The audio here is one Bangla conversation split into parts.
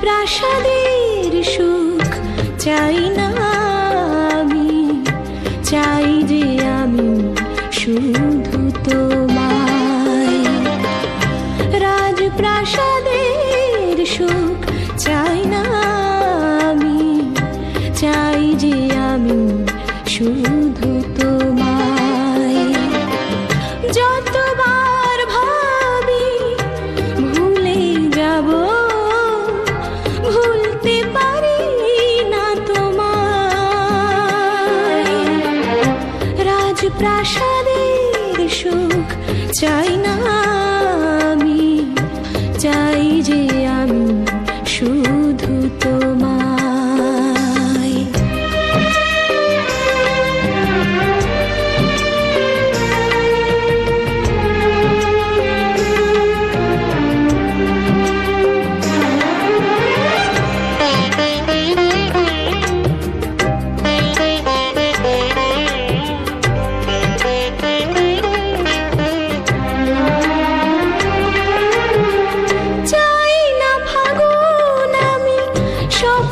প্রাসাদের সুখ চাই না আমি। চাই যে আমি শুধু তোমায়। রাজপ্রাসাদের সুখ চাই না আমি। চাই যে আমি শুধু চাই না আমি চাই যে আমি শুধু তোমার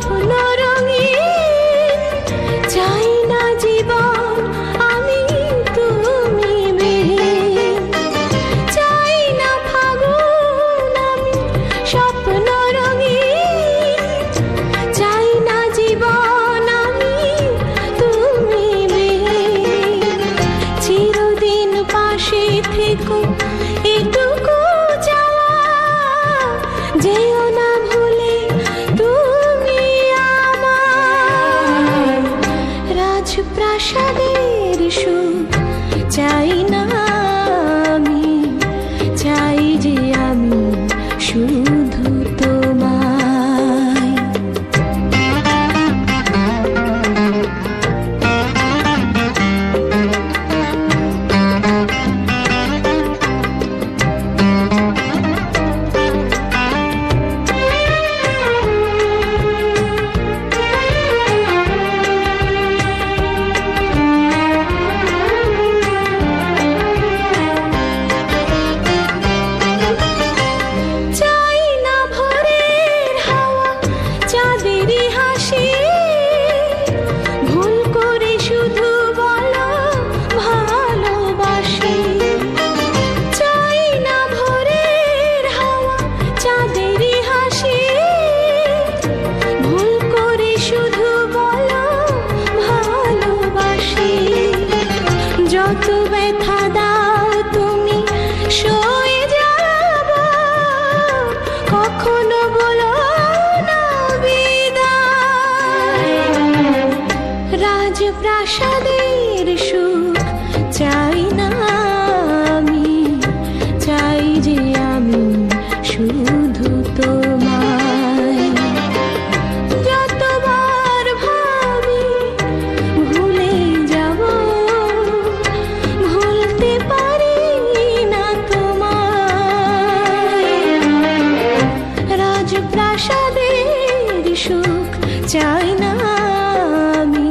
सुना shoes. হাসি সুখ চাই না আমি,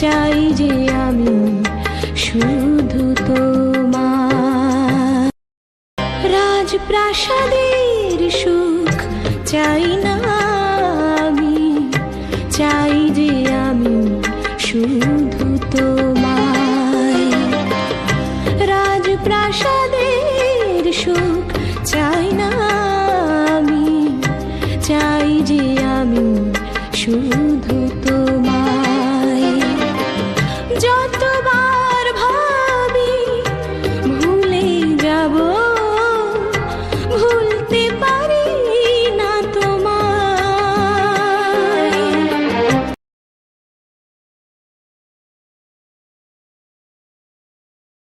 চাই যে আমি শুধু তোমার। রাজপ্রাসাদের সুখ চাই না আমি, চাই যে